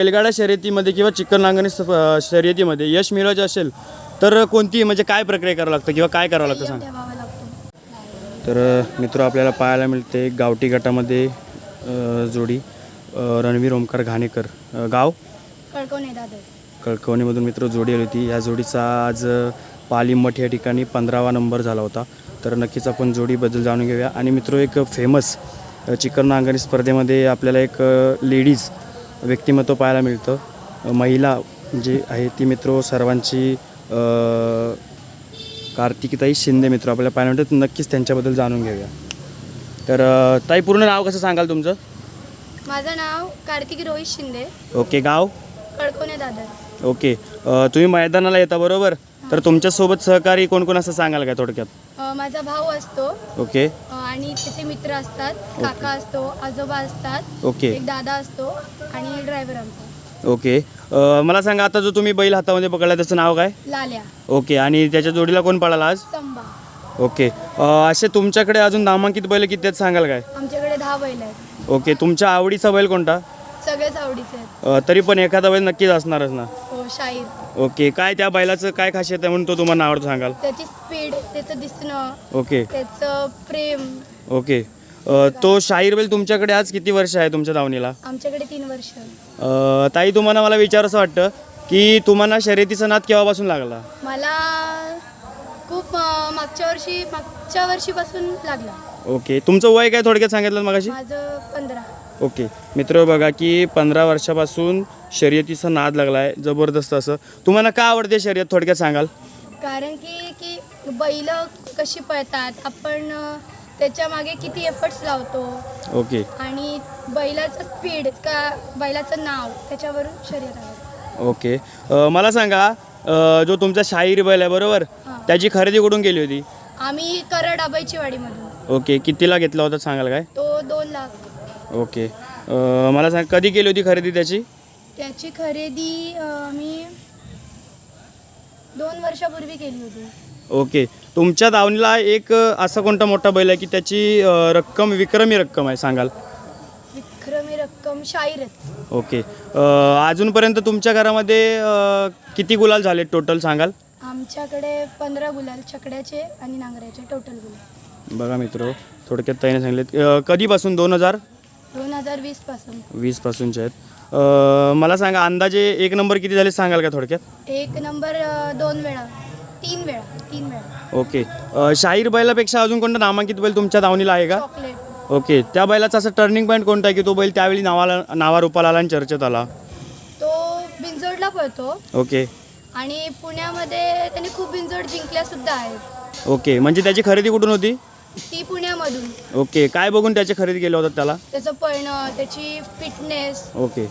बैलगाडा शर्यतीमध्ये किंवा चिकन नांगणी अ, शर्यतीमध्ये यश मिळवायचं असेल तर कोणती म्हणजे काय प्रक्रिया करावं लागतं किंवा काय करावं लागतं सांग? तर मित्र आपल्याला पाहायला मिळते गावठी गटामध्ये जोडी रणवीर ओमकार घाणेकर. गाव? कळकवणीमधून मित्र जोडी आली होती. या जोडीचा आज पालीमठ या ठिकाणी पंधरावा नंबर झाला होता. तर नक्कीच आपण जोडीबद्दल जाणून घेऊया. आणि मित्र एक फेमस चिकन नांगणी स्पर्धेमध्ये आपल्याला एक लेडीज व्यक्तिमत्व पाहायला मिळतं. महिला जी आहे ती मित्र सर्वांची कार्तिकीताई शिंदे मित्र आपल्याला पाहायला मिळतं नक्कीच त्यांच्याबद्दल जाणून घेऊया. तर ताई पूर्ण नाव कसं सांगाल तुमचं? माझं नाव कार्तिकी रोहित शिंदे. ओके गाव? कळकवणे दादर. ओके. तुम्ही मैदानाला येता बरोबर? तर तुमच्यासोबत सहकारी कोण कोण असं सांगाल काय थोडक्यात? अ, माझा भाऊ असतो. ओके. अ, आणि त्याचे मित्र असतात. काका असतो आजोबा असतात. ओके. एक दादा असतो आणि ड्रायव्हर आमचा. ओके. अ, मला सांगा आता जो तुम्ही बैल हातामध्ये पकडला त्याचं नाव काय? लाल्या. ओके. आणि त्याच्या जोडीला कोण पळाला आज? ओके. अ, असे तुमच्याकडे अजून नामांकित बैल किती आहेत सांगाल काय? आमच्याकडे दहा बैल आहेत. ओके. तुमच्या आवडीचा बैल कोणता? सगळेच आवडीचे आहेत. अ, तरी पण एखादा बैल नक्कीच असणारच ना. शाहीर ओके काय त्या बैलाचं काय खासियत आहे म्हणून तो तुम्हाला आवडतो सांगाल? त्याची स्पीड त्याचं दिसणं ओके. त्याचं प्रेम. ओके. अ, तो शाहीर बैल तुमच्याकडे आज किती वर्ष आहे तुमच्या दावणीला आमच्याकडे तीन वर्ष. अ, ताई तुम्हाला मला विचार असं वाटतं की तुम्हाला शर्यतीचा नाद केव्हापासून लागला? मला खूप अ, मागच्या वर्षी मागच्या वर्षीपासून लागला. ओके. तुमचं वय काय थोडक्यात सांगितलं मगाशी? माझं पंधरा. ओके. मित्र बघा की पंधरा वर्षापासून शर्यतीचा नाद लागला आहे जबरदस्त असं. तुम्हाला का आवडते शर्यत थोडक्यात सांगाल? कारण की की बैल कशी पळतात आपण त्याच्यामागे किती एफर्ट्स लावतो. ओके. आणि बैलाचं स्पीड का बैलाचं नाव त्याच्यावरून शर्यत आहे. ओके. अ, मला सांगा अ, जो तुमचा शाहीर बैल आहे बरोबर. त्याची खरेदी कुठून केली होती? आम्ही करड आबाईची वाडीमधून. ओके कितीला घेतला होता सांगाल काय? तो दोन लाख. ओके. अ, मला सांग कधी केली होती खरेदी त्याची? त्याची खरेदी अ, आम्ही दोन वर्षापूर्वी केली होती. ओके. तुमच्या दावणीला एक अ, असा कोणता मोठा बैल आहे की त्याची अ, रक्कम विक्रमी रक्कम आहे सांगाल? विक्रमी रक्कम शाहीरच. ओके. अ, अजूनपर्यंत तुमच्या घरामध्ये अ, किती गुलाल झाले टोटल सांगाल? आमच्याकडे पंधरा गुलाल छकड्याचे आणि नांगऱ्याचे टोटल गुलाल. बघा मित्र थोडक्यात ताईने सांगितलेत. अ, कधीपासून? दोन हजार? दोन हजार वीसपासून. वीसपासूनचे आहेत. अ, मला सांगा अंदाजे एक नंबर किती झाले सांगाल का थोडक्यात? एक नंबर अ, दोन वेळा. तीन वेळा तीन वेळा. ओके. अ, शाहीर बैलापेक्षा अजून कोणतं नामांकित बैल तुमच्या दावणीला आहे का? Chocolate okay. त्या बैलाचा असं टर्निंग पॉईंट कोणता आहे की तो बैल त्यावेळी नावाला नावारूपाला आला आणि चर्चेत आला? तो बिंजोडला पळतो. ओके. आणि पुण्यामध्ये त्याने खूप बिंजोड जिंकल्या सुद्धा आहेत. ओके म्हणजे त्याची खरेदी कुठून होती? ती पुण्यामधून. ओके काय बघून त्याची खरेदी केलं होतं त्याला? त्याचं पळणं त्याची फिटनेस ओके.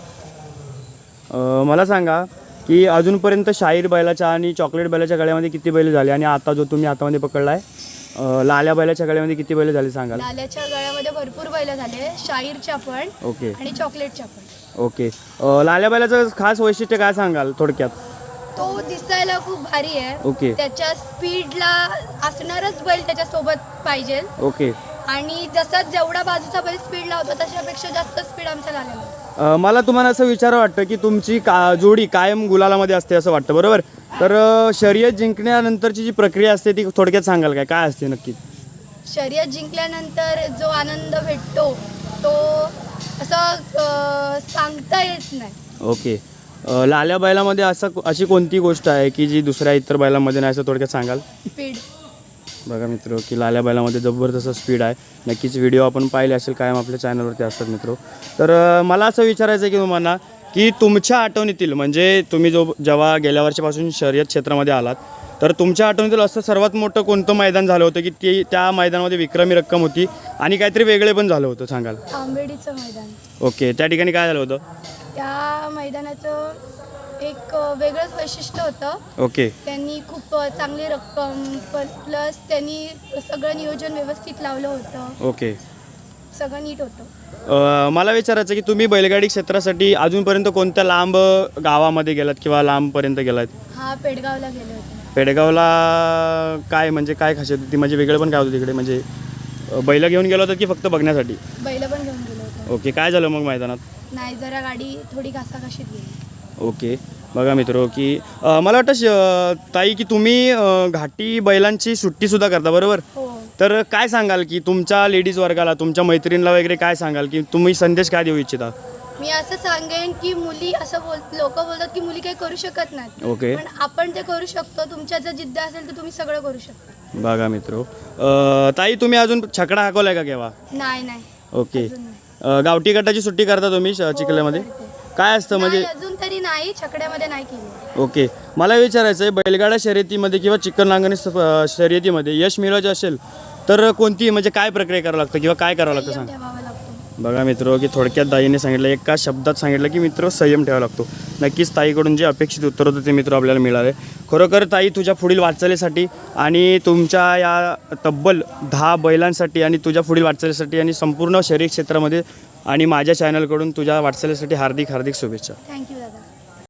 अ, मला सांगा की अजूनपर्यंत शाहीर बैलाच्या आणि चॉकलेट बैलाच्या गळ्यामध्ये किती बैल झाले? आणि आता जो तुम्ही हातामध्ये पकडला आहे लाल्या बैलाच्या गळ्यामध्ये किती बैल झाले सांगाल? लाल्याच्या गळ्यामध्ये भरपूर बैल झाले शाहीरच्या पण ओके. आणि चॉकलेटच्या पण. ओके. अ, लाल्या बैलाचं खास वैशिष्ट्य काय सांगाल थोडक्यात? तो दिसायला खूप भारी आहे. ओके त्याच्या स्पीडला असणारच बैल त्याच्यासोबत पाहिजे. ओके आणि जसा जेवढा बाजूचा बैल स्पीड लावतो तशापेक्षा जास्त स्पीड आमचा लागेल अ, मला तुम्हाला असं विचारं वाटतं की तुमची का जोडी कायम गुलालामध्ये असते असं वाटतं बरोबर? तर अ, शर्यत जिंकण्यानंतरची जी प्रक्रिया असते ती थोडक्यात सांगाल काय? काय असते नक्की? शर्यत जिंकल्यानंतर जो आनंद भेटतो तो असं अं, सांगता येत नाही. ओके लाल्या बैलामध्ये असं अशी कोणती गोष्ट आहे की जी दुसऱ्या इतर बैलामध्ये नाही असं थोडक्यात सांगाल? स्पीड बघा मित्र की लाल्या बैलामध्ये जबरदस्त स्पीड आहे. नक्कीच व्हिडिओ आपण पाहिले असेल कायम आपल्या चॅनलवरती असतात मित्र. तर मला असं विचारायचं आहे की तुम्हाला की तुमच्या आठवणीतील म्हणजे तुम्ही जो जेव्हा गेल्या वर्षापासून शर्यत क्षेत्रामध्ये आलात तर तुमच्या आठवणीतील असं सर्वात मोठं कोणतं मैदान झालं होतं की ते त्या मैदानामध्ये विक्रमी रक्कम होती आणि काहीतरी वेगळे पण झालं होतं सांगाल? आंबेडीचं मैदान. ओके त्या ठिकाणी काय झालं होतं? त्या मैदानाचं एक वेगळंच वैशिष्ट्य होतं. ओके. त्यांनी खूप चांगली रक्कम प्लस त्यांनी सगळं नियोजन व्यवस्थित लावलं होतं. ओके. सगळं नीट होतं. अ, मला विचारायचं की तुम्ही बैलगाडी क्षेत्रासाठी अजूनपर्यंत कोणत्या लांब गावामध्ये गेलात किंवा लांबपर्यंत गेलात? हा पेडगावला गेले होते. पेडगावला काय म्हणजे काय खासियत होती? म्हणजे वेगळं पण काय होतं तिकडे? म्हणजे अ, बैलं घेऊन गेलो होतं की फक्त बघण्यासाठी? बैल पण घेऊन गेलो. ओके काय झालं मग मैदानात? नाही जरा गाडी थोडी घासाघाशीत गेली. ओके. बघा मित्र की अ, मला वाटतं श- ताई की तुम्ही अ, घाटी बैलांची सुट्टीसुद्धा करता बरोबर? हो. तर काय सांगाल की तुमच्या लेडीज वर्गाला तुमच्या मैत्रिणीला वगैरे काय सांगाल की तुम्ही संदेश काय देऊ इच्छिता? मी असं सांगेन की मुली असं बोल लोक बोलतात की मुली काही करू शकत नाहीत. ओके. पण आपण ते करू शकतो तुमच्या जर जिद्द असेल तर तुम्ही सगळं करू शकता. बघा मित्र. ताई तुम्ही अजून छकडा हाकवलाय का केव्हा? नाही नाही. ओके. अजून नाही. अ, गावठी गटाची सुट्टी करता तुम्ही श- चिखल्यामध्ये काय असतं म्हणजे? नाही, अजून तरी नाही छकड्यामध्ये नाही केली. ओके. मला विचारायचं आहे बैलगाडा शर्यतीमध्ये किंवा चिकन नांगणी स- अ, शर्यतीमध्ये यश मिळवायचं असेल तर कोणती म्हणजे काय प्रक्रिया करावं लागतं किंवा काय करावं लागतं संयम सांग. ठेवावा बघा मित्र की थोडक्यात दाईने सांगितलं एका शब्दात सांगितलं की मित्र संयम ठेवावा लागतो. नक्कीच ताईकडून जे अपेक्षित उत्तर होतं ते मित्र आपल्याला मिळाले. खरोखर ताई तुझ्या पुढील वाटचालीसाठी आणि तुमच्या या तब्बल दहा बैलांसाठी आणि तुझ्या पुढील वाटचालीसाठी आणि संपूर्ण शरीर क्षेत्रामध्ये आणि माझ्या चॅनलकडून तुझ्या वाटचालीसाठी हार्दिक हार्दिक शुभेच्छा. थँक्यू दादा.